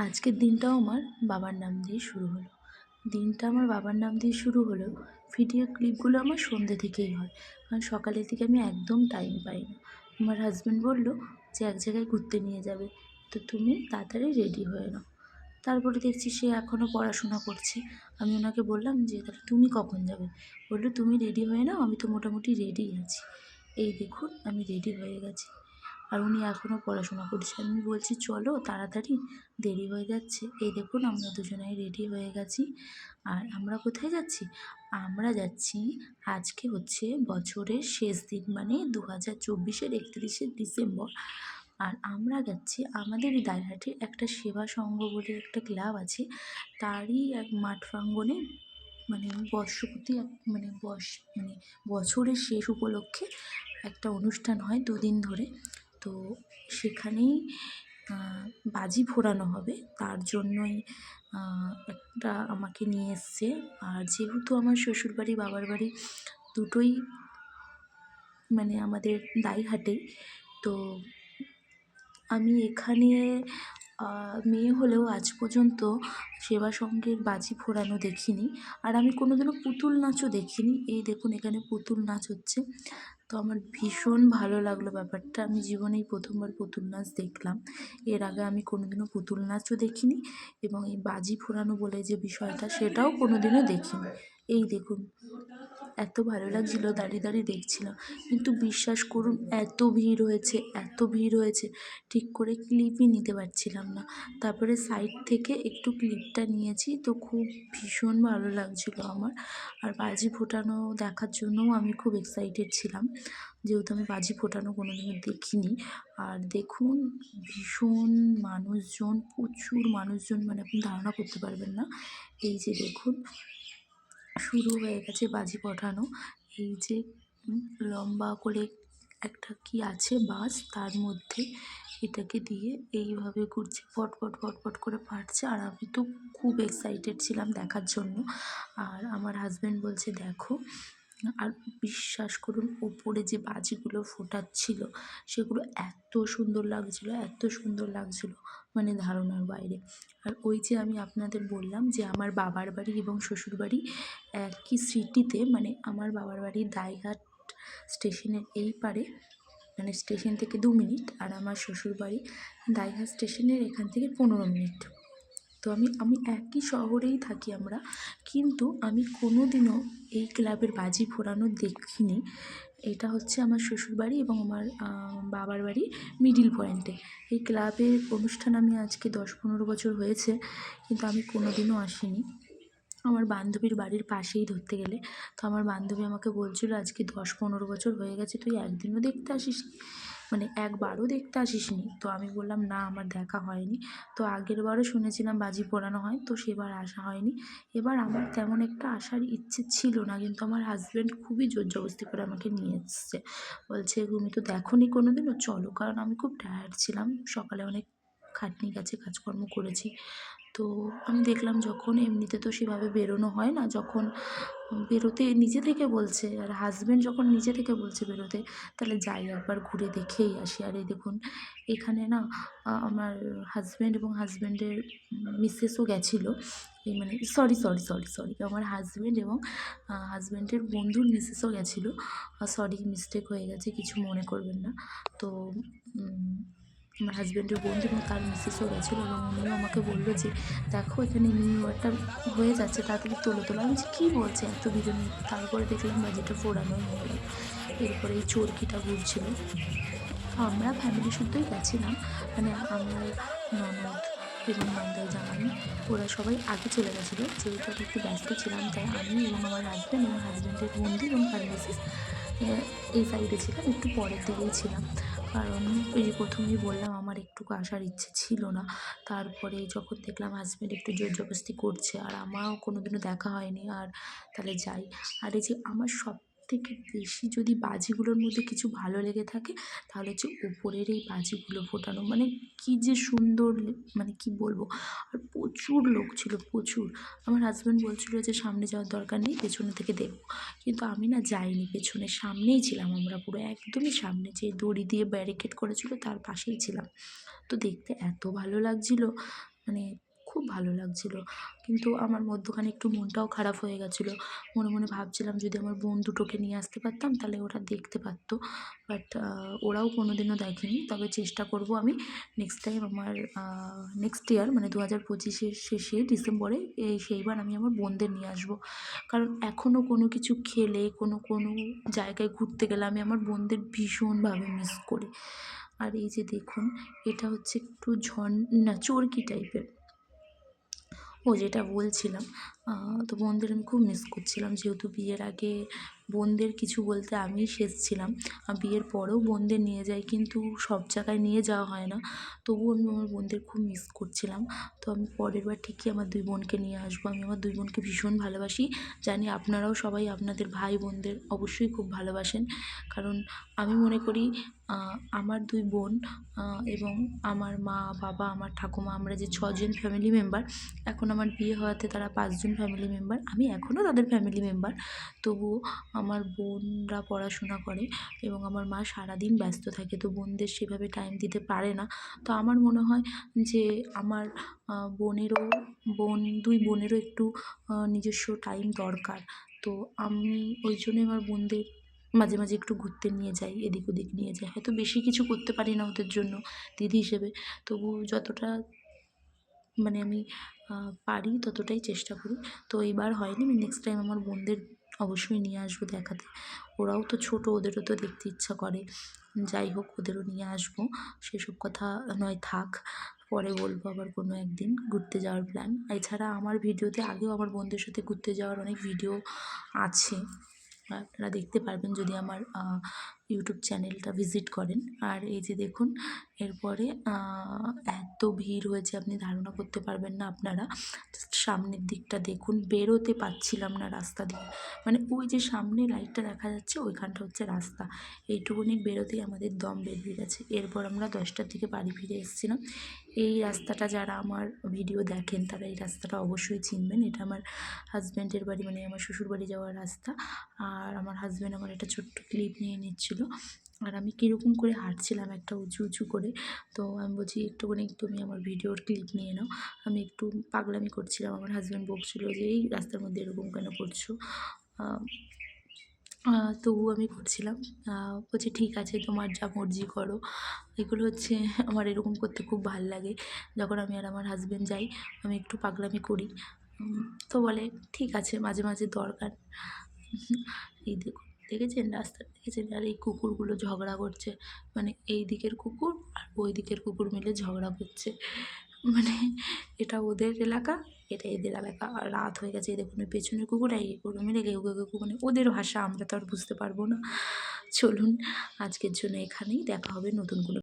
আজকের দিনটাও আমার বাবার নাম দিয়ে শুরু হলো। দিনটা আমার বাবার নাম দিয়ে শুরু হলেও ভিডিও ক্লিপগুলো আমার সন্ধ্যে থেকেই হয়। কারণ সকালের দিকে আমি একদম টাইম পাই না। আমার হাজব্যান্ড বলল যে এক জায়গায় ঘুরতে নিয়ে যাবে। তো তুমি তাড়াতাড়ি রেডি হয়ে নাও। তারপরে দেখছি সে এখনও পড়াশোনা করছে। আমি ওনাকে বললাম যে, তাহলে তুমি কখন যাবে? বলল, তুমি রেডি হয়ে নাও, আমি তো মোটামুটি রেডিই আছি। এই দেখুন, আমি রেডি হয়ে গেছি। আর উনি এখনও পড়াশোনা করছে। আমি বলছি, চলো, তাড়াতাড়ি, দেরি হয়ে যাচ্ছে। এই দেখুন আমরা দুজনেই রেডি হয়ে গেছি। আর আমরা কোথায় যাচ্ছি? আমরা যাচ্ছি, আজকে হচ্ছে বছরের শেষ দিন মানে দু হাজার চব্বিশের একত্রিশে ডিসেম্বর। আর আমরা যাচ্ছি, আমাদের দাইহাটে একটা সেবা সংঘ বলে একটা ক্লাব আছে। তারই এক মাঠ প্রাঙ্গণে মানে বর্ষপূর্তি এক মানে বর্ষ মানে বছরের শেষ উপলক্ষে একটা অনুষ্ঠান হয় দুদিন ধরে। তো সেখানেই বাজি ফোড়ানো হবে। তার জন্যই একটা আমাকে নিয়ে এসছে। আর যেহেতু আমার শ্বশুরবাড়ি, বাবার বাড়ি দুটোই মানে আমাদের দাইহাটেই তো আমি এখানে মেয়ে হলেও আজ পর্যন্ত সেবা সঙ্গের বাজি ফোড়ানো দেখিনি। আর আমি কোনোদিনও পুতুল নাচও দেখিনি। এই দেখুন, এখানে পুতুল নাচ হচ্ছে। তো আমার ভীষণ ভালো লাগল ব্যাপারটা। আমি জীবনেই প্রথমবার পুতুল নাচ দেখলাম। এর আগে আমি কোনোদিনও পুতুল নাচও দেখিনি এবং এই বাজি ফোরানো বলে যে বিষয়টা, সেটাও কোনোদিনও দেখিনি। এই দেখুন। এত ভালো লাগছিল, দাঁড়িয়ে দাঁড়িয়ে দেখছিলাম। কিন্তু বিশ্বাস করুন, এত ভিড় হয়েছে, এত ভিড় হয়েছে, ঠিক করে ক্লিপই নিতে পারছিলাম না। তারপরে সাইড থেকে একটু ক্লিপটা নিয়েছি, তো খুব ভীষণ ভালো লাগছিল আমার। আর বাজি ফোটানো দেখার জন্যও আমি খুব এক্সাইটেড ছিলাম। যেহেতু আমি বাজি ফোটানো কোনো দিনও দেখিনি। আর দেখুন, ভীষণ মানুষজন, প্রচুর মানুষজন মানে আপনি ধারণা করতে পারবেন না। এই যে দেখুন শুরু হয়ে গেছে বাজি পাঠানো এই যে লম্বা করে একটা কি আছে বাস তার মধ্যে এটাকে দিয়ে এইভাবে ঘুরছে ফটফট ফট ফট ফট করে ফাটছে। আর আমি তো খুব এক্সাইটেড ছিলাম দেখার জন্য। আর আমার হাজব্যান্ড বলছে, দেখো আর বিশ্বাস করুন, ওপরে যে বাজিগুলো ফোটাচ্ছিল, সেগুলো এত সুন্দর লাগছিল, এত সুন্দর লাগছিল মানে ধারণার বাইরে। আর ওই যে আমি আপনাদের বললাম যে আমার বাবার বাড়ি এবং শ্বশুর বাড়ি একই সিটিতে মানে আমার বাবার বাড়ি দাইঘাট স্টেশনের এই পারে মানে স্টেশন থেকে দু মিনিট, আর আমার শ্বশুর বাড়ি দাইঘাট স্টেশনের এখান থেকে পনেরো মিনিট। তো আমি আমি একই শহরেই থাকি আমরা। কিন্তু আমি কোনো দিনও এই ক্লাবের বাজি ফোড়ানো দেখিনি। এটা হচ্ছে আমার শ্বশুরবাড়ি এবং আমার বাবার বাড়ি মিডিল পয়েন্টে। এই ক্লাবের অনুষ্ঠান আমি আজকে দশ পনেরো বছর হয়েছে, কিন্তু আমি কোনো দিনও আসিনি। আমার বান্ধবীর বাড়ির পাশেই ধরতে গেলে। তো আমার বান্ধবী আমাকে বলছিলো, আজকে দশ পনেরো বছর হয়ে গেছে, তুই একদিনও দেখতে আসিস মানে একবারও দেখতে আসিস নি তো আমি বললাম, না, আমার দেখা হয়নি। তো আগের বারও শুনেছিলাম বাজি পোড়ানো হয়, তো সেবার আসা হয়নি। এবার আমার তেমন একটা আসার ইচ্ছে ছিল না, কিন্তু আমার হাজব্যান্ড খুবই জোর জবস্তি করে আমাকে নিয়ে এসছে। বলছে, তুমি তো দেখো নি কোনো দিনও চলো, কারণ আমি খুব টায়ার্ড ছিলাম। সকালে অনেক খাটনি গেছে, কাজকর্ম করেছি। তো আমি দেখলাম যখন এমনিতে তো সেভাবে বেরোনো হয় না, যখন বেরোতে নিজে থেকে বলছে আর হাজব্যান্ড যখন নিজে থেকে বলছে বেরোতে, তাহলে যাই একবার ঘুরে দেখেই আসি। আর এই দেখুন, এখানে না আমার হাজব্যান্ড এবং হাজব্যান্ডের মিসেসও গেছিল। এই মানে সরি সরি সরি সরি আমার হাজব্যান্ড এবং হাজব্যান্ডের বন্ধুর মিসেসও গেছিল। সরি মিস্টেক হয়ে গেছে, কিছু মনে করবেন না। তো আমার হাজব্যান্ডের বন্ধু এবং তার মিসেসও গেছিল এবং উনিও আমাকে বলল যে, দেখো, এখানে নিউ ইয়ারটা হয়ে যাচ্ছে, তাড়াতাড়ি তোলো তোলো। আমি কী বলছে? এত ভিডিও তারপরে দেখলাম বাজিটা ফোড়ানোই হয়ে এরপরে এই চরকিটা ঘুরছিল। আমরা ফ্যামিলি শুদ্ধই গেছিলাম। মানে আমার ননদ এবং নন্দাই জামাই, ওরা সবাই আগে চলে গেছিল। যেহেতু আমি একটু ব্যস্ত ছিলাম, তাই আমি এবং আমার হাজব্যান্ড এবং হাজব্যান্ডের বন্ধু এবং তার মিসেস এই সাইডে ছিলাম। একটু পরের দিকেই ছিলাম। কারণ এই প্রথমেই বললাম আমার একটু আসার ইচ্ছে ছিল না। তারপরে যখন দেখলাম হাজব্যান্ড একটু জোর জবরদস্তি করছে আর আমারও কোনো দিনও দেখা হয়নি আর তাহলে যাই। আর এই যে আমার সব থেকে বেশি যদি বাজিগুলোর মধ্যে কিছু ভালো লেগে থাকে, তাহলে হচ্ছে উপরের এই বাজিগুলো ফোটানো মানে কী যে সুন্দর মানে কি বলব? আর প্রচুর লোক ছিল, প্রচুর। আমার হাজব্যান্ড বলছিল যে, সামনে যাওয়ার দরকার নেই পেছনে থেকে দেখব। কিন্তু আমি না যাইনি, পেছনে সামনেই ছিলাম আমরা পুরো, একদমই সামনে যে দড়ি দিয়ে ব্যারিকেড করেছিল, তার পাশেই ছিলাম। তো দেখতে এত ভালো লাগছিল মানে খুব ভালো লাগছিল। কিন্তু আমার মধ্যখানে একটু মনটাও খারাপ হয়ে গেছিল। মনে মনে ভাবছিলাম যদি আমার বোন দুটোকে নিয়ে আসতে পারতাম, তাহলে ওরা দেখতে পারতো। বাট ওরাও কোনো দিনও দেখেনি। তবে চেষ্টা করব আমি নেক্সট টাইম আমার নেক্সট ইয়ার মানে দু হাজার পঁচিশের শেষে ডিসেম্বরে এই সেইবার আমি আমার বোনদের নিয়ে আসব। কারণ এখনও কোনো কিছু খেলে, কোনো কোনো জায়গায় ঘুরতে গেলে আমি আমার বোনদের ভীষণভাবে মিস করি। আর এই যে দেখুন, এটা হচ্ছে একটু না চরকি টাইপের ও যেটা বলছিলাম তো বোনদের আমি খুব মিস করছিলাম যেহেতু বিয়ের আগে বোনদের কিছু বলতে আমিই শেষ ছিলাম। বিয়ের পরেও বোনদের নিয়ে যাই, কিন্তু সব জায়গায় নিয়ে যাওয়া হয় না। তবুও আমি আমার বোনদের খুব মিস করছিলাম। তো আমি পরের বার ঠিকই আমার দুই বোনকে নিয়ে আসব। আমি আমার দুই বোনকে ভীষণ ভালোবাসি। জানি আপনারাও সবাই আপনাদের ভাই বোনদের অবশ্যই খুব ভালোবাসেন। কারণ আমি মনে করি আমার দুই বোন এবং আমার মা, বাবা, আমার ঠাকুমা, আমরা যে ছজন ফ্যামিলি মেম্বার এখন আমার বিয়ে হওয়াতে তারা পাঁচজন ফ্যামিলি মেম্বার আমি এখনও তাদের ফ্যামিলি মেম্বার তবুও আমার বোনরা পড়াশোনা করে এবং আমার মা সারাদিন ব্যস্ত থাকে, তো বোনদের সেভাবে টাইম দিতে পারে না। তো আমার মনে হয় যে আমার বোনেরও, বোন, দুই বোনেরও একটু নিজস্ব টাইম দরকার। তো আমি ওই জন্যই আমার বোনদের মাঝে মাঝে একটু ঘুরতে নিয়ে যাই, এদিক ওদিক নিয়ে যাই। হয়তো বেশি কিছু করতে পারি না ওদের জন্য দিদি হিসেবে। তবু যতটা মানে আমি পারি ততটাই চেষ্টা করি। তো এইবার হয়নি, আমি নেক্সট টাইম আমার বোনদের অবশ্যই নিয়ে আসব দেখাতে। ওরাও তো ছোট, ওদেরও তো দেখতে ইচ্ছা করে। যাই হোক, ওদেরও নিয়ে আসব। সেসব কথা নয়, থাক। পরে বলব আবার কোনো একদিন ঘুরতে যাওয়ার প্ল্যান এছাড়া আমার ভিডিওতে আগেও আমার বন্ধুদের সাথে ঘুরতে যাওয়ার অনেক ভিডিও আছে। আপনারা দেখতে পারবেন যদি আমার ইউটিউব চ্যানেলটা ভিজিট করেন। আর এই যে দেখুন, এরপরে এত ভিড় হয়েছে, আপনি ধারণা করতে পারবেন না আপনারা। সামনের দিকটা দেখুন, বেরোতে পারছিলাম না রাস্তা দিয়ে। মানে ওই যে সামনে লাইটটা দেখা যাচ্ছে, ওইখানটা হচ্ছে রাস্তা। এইটুকুনি বেরোতেই আমাদের দম বেরিয়ে গেছে। এরপর আমরা দশটার দিকে বাড়ি ফিরে এসেছিলাম। এই রাস্তাটা যারা আমার ভিডিও দেখেন, তারা এই রাস্তাটা অবশ্যই চিনবেন। এটা আমার হাজব্যান্ডের বাড়ি মানে আমার শ্বশুর বাড়ি যাওয়ার রাস্তা। আর আমার হাজব্যান্ড আমার একটা ছোট্ট ক্লিপ নিয়ে নিচ্ছিলো। আর আমি কীরকম করে হাঁটছিলাম একটা উঁচু উঁচু করে, তো আমি বলছি, একটুখানি তুমি আমার ভিডিওর ক্লিপ নিয়ে নাও। আমি একটু পাগলামি করছিলাম, আমার হাজব্যান্ড বকছিলো যে, এই রাস্তার মধ্যে এরকম কেন করছ? তবু আমি করছিলাম। বলছে, ঠিক আছে, তোমার যা মর্জি করো। এগুলো হচ্ছে আমার এরকম করতে খুব ভালো লাগে। যখন আমি আর আমার হাজব্যান্ড যাই, আমি একটু পাগলামি করি। তো বলে, ঠিক আছে, মাঝে মাঝে দরকার। এই দেখুন দেখেছেন? রাস্তার দেখেছেন আর এই কুকুরগুলো ঝগড়া করছে? মানে এই দিকের কুকুর আর ওই দিকের কুকুর মিলে ঝগড়া করছে। মানে এটা ওদের এলাকা, এটা এদের এলাকা। আর রাত হয়ে গেছে এদের কোনো পেছনের কুকুর এই কুকুর মিলে গেউ কেউ কুকুর মানে ওদের ভাষা আমরা তো আর বুঝতে পারব না। চলুন, আজকের জন্য এখানেই দেখা হবে। নতুন কোনো